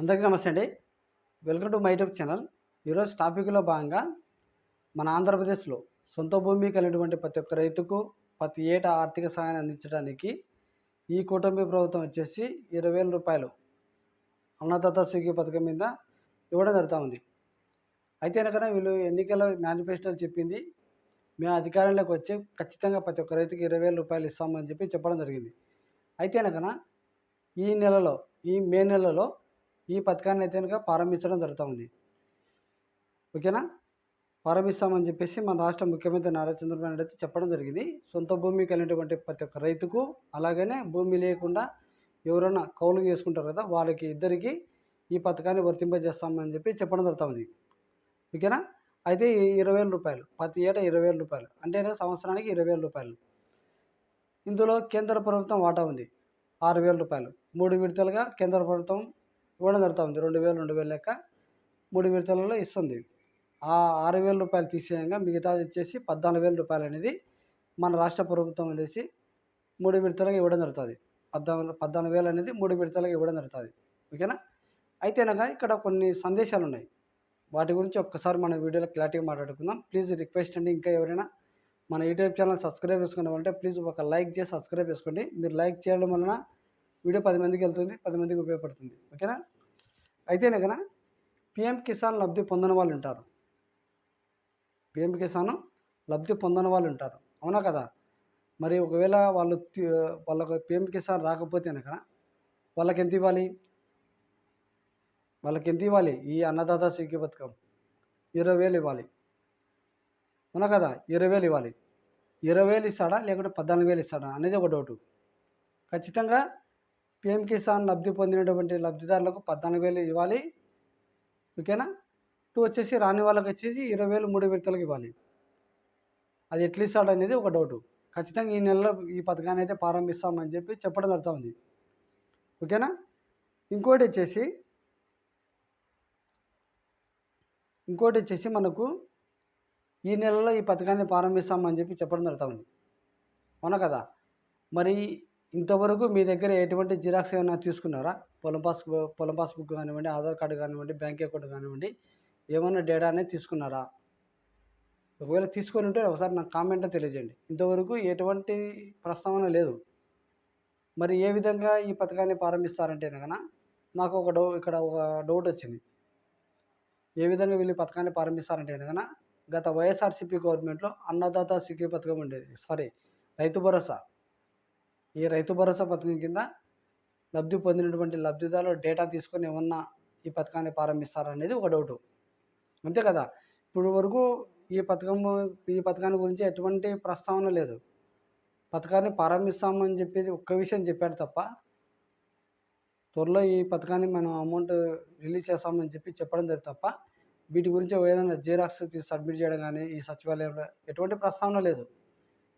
అందరికీ నమస్తే అండి. Welcome to my YouTube channel. ఈరోజు టాపిక్లో భాగంగా మన ఆంధ్రప్రదేశ్లో సొంత భూమి కలిగినటువంటి ప్రతి ఒక్క రైతుకు ప్రతి ఏటా ఆర్థిక సహాయాన్ని అందించడానికి ఈ కూటమి ప్రభుత్వం వచ్చేసి ఇరవై వేల రూపాయలు అన్నదాత స్విగ్గీ పథకం మీద ఇవ్వడం జరుగుతూ ఉంది అయితే కనుక వీళ్ళు ఎన్నికల మేనిఫెస్టోలు చెప్పింది మేము అధికారంలోకి వచ్చి ఖచ్చితంగా ప్రతి ఒక్క రైతుకి ఇరవై వేల రూపాయలు ఇస్తామని చెప్పి చెప్పడం జరిగింది. అయితే కనుక ఈ నెలలో ఈ మే నెలలో ఈ పథకాన్ని అయితే కనుక ప్రారంభించడం జరుగుతూ ఉంది. ఓకేనా? ప్రారంభిస్తామని చెప్పేసి మన రాష్ట్ర ముఖ్యమంత్రి నారా చంద్రబాబు నాయుడు అయితే చెప్పడం జరిగింది. సొంత భూమి కలిగినటువంటి ప్రతి ఒక్క రైతుకు అలాగనే భూమి లేకుండా ఎవరైనా కౌలు చేసుకుంటారు కదా వాళ్ళకి ఇద్దరికి ఈ పథకాన్ని వర్తింపజేస్తామని చెప్పి చెప్పడం జరుగుతూ ఉంది. ఓకేనా? అయితే ఇరవై వేల రూపాయలు ప్రతి ఏటా ఇరవై వేల రూపాయలు అంటే సంవత్సరానికి ఇరవై వేల రూపాయలు. ఇందులో కేంద్ర ప్రభుత్వం వాటా ఉంది ఆరు వేల రూపాయలు. మూడు విడతలుగా కేంద్ర ప్రభుత్వం ఇవ్వడం జరుగుతుంది. రెండు వేలు రెండు వేలు లెక్క మూడు విడతలలో ఇస్తుంది. ఆ ఆరు వేల రూపాయలు తీసేయంగా మిగతాది వచ్చేసి పద్నాలుగు వేల రూపాయలు అనేది మన రాష్ట్ర ప్రభుత్వం అనేసి మూడు విడతలుగా ఇవ్వడం జరుగుతుంది. పద్నాలుగు పద్నాలుగు వేలు అనేది మూడు విడతలుగా ఇవ్వడం జరుగుతుంది. ఓకేనా? అయితే అనగా ఇక్కడ కొన్ని సందేశాలు ఉన్నాయి. వాటి గురించి ఒక్కసారి మన వీడియోలో క్లారిటీగా మాట్లాడుకుందాం. ప్లీజ్ రిక్వెస్ట్ అండి. ఇంకా ఎవరైనా మన యూట్యూబ్ ఛానల్ సబ్స్క్రైబ్ చేసుకున్నామంటే ప్లీజ్ ఒక లైక్ చేసి సబ్స్క్రైబ్ చేసుకోండి. మీరు లైక్ చేయడం వలన వీడియో పది మందికి వెళ్తుంది. పది మందికి ఉపయోగపడుతుంది. ఓకేనా? అయితే కదా? పిఎం కిసాన్ లబ్ధి పొందని వాళ్ళు ఉంటారు. పిఎం కిసాన్ లబ్ధి పొందని వాళ్ళు ఉంటారు. అవునా కదా? మరి ఒకవేళ వాళ్ళు వాళ్ళకు పిఎం కిసాన్ రాకపోతే కనుక వాళ్ళకి ఎంత ఇవ్వాలి? వాళ్ళకి ఎంత ఇవ్వాలి? ఈ అన్నదాత స్వీకీ పథకం ఇరవై వేలు ఇవ్వాలి. అవునా కదా? ఇరవై వేలు ఇవ్వాలి. ఇరవై వేలు ఇస్తాడా? లేకుంటే పద్నాలుగు వేలు ఇస్తాడా? అనేది ఒక డౌట్. ఖచ్చితంగా పిఎం కిసాన్ లబ్ధి పొందినటువంటి లబ్ధిదారులకు పద్నాలుగు వేలు ఇవ్వాలి. ఓకేనా? టూ వచ్చేసి రాని వాళ్ళకి వచ్చేసి ఇరవై వేలు మూడు విడతలకు ఇవ్వాలి. అది ఎట్లా ఇస్తాడు అనేది ఒక డౌట్. ఖచ్చితంగా ఈ నెలలో ఈ పథకాన్ని అయితే ప్రారంభిస్తామని చెప్పి చెప్పడం జరుగుతూ ఉంది ఓకేనా? ఇంకోటి వచ్చేసి ఇంకోటి వచ్చేసి మనకు ఈ నెలలో ఈ పథకాన్ని ప్రారంభిస్తామని చెప్పి చెప్పడం జరుగుతూ ఉంది అవునా కదా? మరి ఇంతవరకు మీ దగ్గర ఎటువంటి జిరాక్స్ ఏమైనా తీసుకున్నారా? పొలం పాస్ పొలం పాస్బుక్ కానివ్వండి ఆధార్ కార్డు కానివ్వండి బ్యాంక్ అకౌంట్ కానివ్వండి ఏమైనా డేటా అనేది తీసుకున్నారా? ఒకవేళ తీసుకొని ఉంటే ఒకసారి నాకు కామెంట్ తెలియజేయండి. ఇంతవరకు ఎటువంటి ప్రస్తావన లేదు. మరి ఏ విధంగా ఈ పథకాన్ని ప్రారంభిస్తారంటే కనుక నాకు ఒక డౌ ఇక్కడ ఒక డౌట్ వచ్చింది. ఏ విధంగా వీళ్ళు పథకాన్ని ప్రారంభిస్తారంటే కనుక గత వైఎస్ఆర్సీపీ గవర్నమెంట్లో అన్నదాత సిక్కి పథకం ఉండేది. సారీ రైతు భరోసా. ఈ రైతు భరోసా పథకం కింద లబ్ధి పొందినటువంటి లబ్ధిదారులు డేటా తీసుకొని ఏమన్నా ఈ పథకాన్ని ప్రారంభిస్తారనేది ఒక డౌటు. అంతే కదా? ఇప్పుడు వరకు ఈ పథకం ఈ పథకాన్ని గురించి ఎటువంటి ప్రస్తావన లేదు. పథకాన్ని ప్రారంభిస్తామని చెప్పేసి ఒక్క విషయం చెప్పాడు తప్ప త్వరలో ఈ పథకాన్ని మనం అమౌంట్ రిలీజ్ చేస్తామని చెప్పి చెప్పడం జరిగింది తప్ప వీటి గురించి ఏదైనా జీరాక్స్ తీసి సబ్మిట్ చేయడం కానీ ఈ సచివాలయంలో ఎటువంటి ప్రస్తావన లేదు.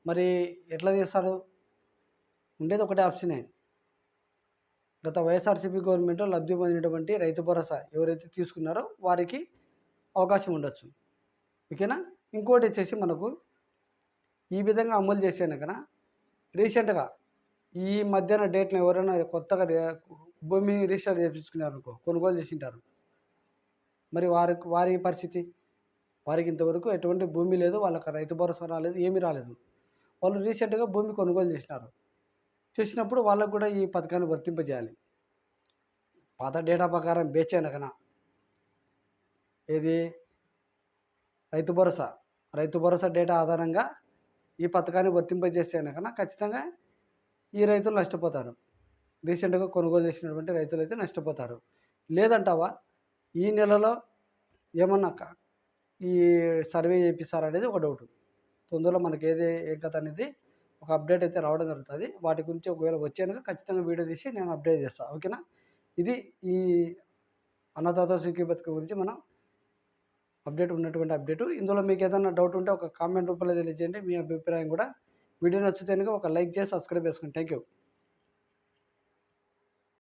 మరి ఎట్లా చేస్తారు? ఉండేది ఒకటే ఆప్షనే గత వైఎస్ఆర్సీపీ గవర్నమెంట్లో లబ్ధి పొందినటువంటి రైతు భరోసా ఎవరైతే తీసుకున్నారో వారికి అవకాశం ఉండొచ్చు. ఓకేనా? ఇంకోటి వచ్చేసి మనకు ఈ విధంగా అమలు చేసాను కదా రీసెంట్గా ఈ మధ్యాహ్న డేట్లో ఎవరైనా కొత్తగా భూమి రిజిస్టర్ చేయించుకున్నారు అనుకో కొనుగోలు చేసింటారు. మరి వారికి వారి పరిస్థితి? వారికి ఇంతవరకు ఎటువంటి భూమి లేదు వాళ్ళకి రైతు భరోసా రాలేదు ఏమీ రాలేదు. వాళ్ళు రీసెంట్గా భూమి కొనుగోలు చేసినారు. చేసినప్పుడు వాళ్ళకు కూడా ఈ పథకాన్ని వర్తింపజేయాలి. పాత డేటా ప్రకారం బేచేనకన ఏది? రైతు భరోసా. రైతు భరోసా డేటా ఆధారంగా ఈ పథకాన్ని వర్తింపజేసేనకన ఖచ్చితంగా ఈ రైతులు నష్టపోతారు. రీసెంట్గా కొనుగోలు చేసినటువంటి రైతులు అయితే నష్టపోతారు. లేదంటావా? ఈ నెలలో ఏమన్నా ఈ సర్వే చేపిస్తారనేది ఒక డౌట్. తొందరలో మనకి ఏది ఏ కథ అనేది ఒక అప్డేట్ అయితే రావడం జరుగుతుంది. వాటి గురించి ఒకవేళ వచ్చానుక ఖచ్చితంగా వీడియో తీసి నేను అప్డేట్ చేస్తాను ఓకేనా ఇది ఈ అన్నదాత సుఖీ పథకం గురించి మనం అప్డేట్ ఉన్నటువంటి అప్డేట్ ఇందులో మీకు ఏదైనా డౌట్ ఉంటే ఒక కామెంట్ రూపంలో తెలియజేయండి. మీ అభిప్రాయం కూడా. వీడియో నచ్చితే ఒక లైక్ చేసి సబ్స్క్రైబ్ చేసుకోండి థ్యాంక్ యూ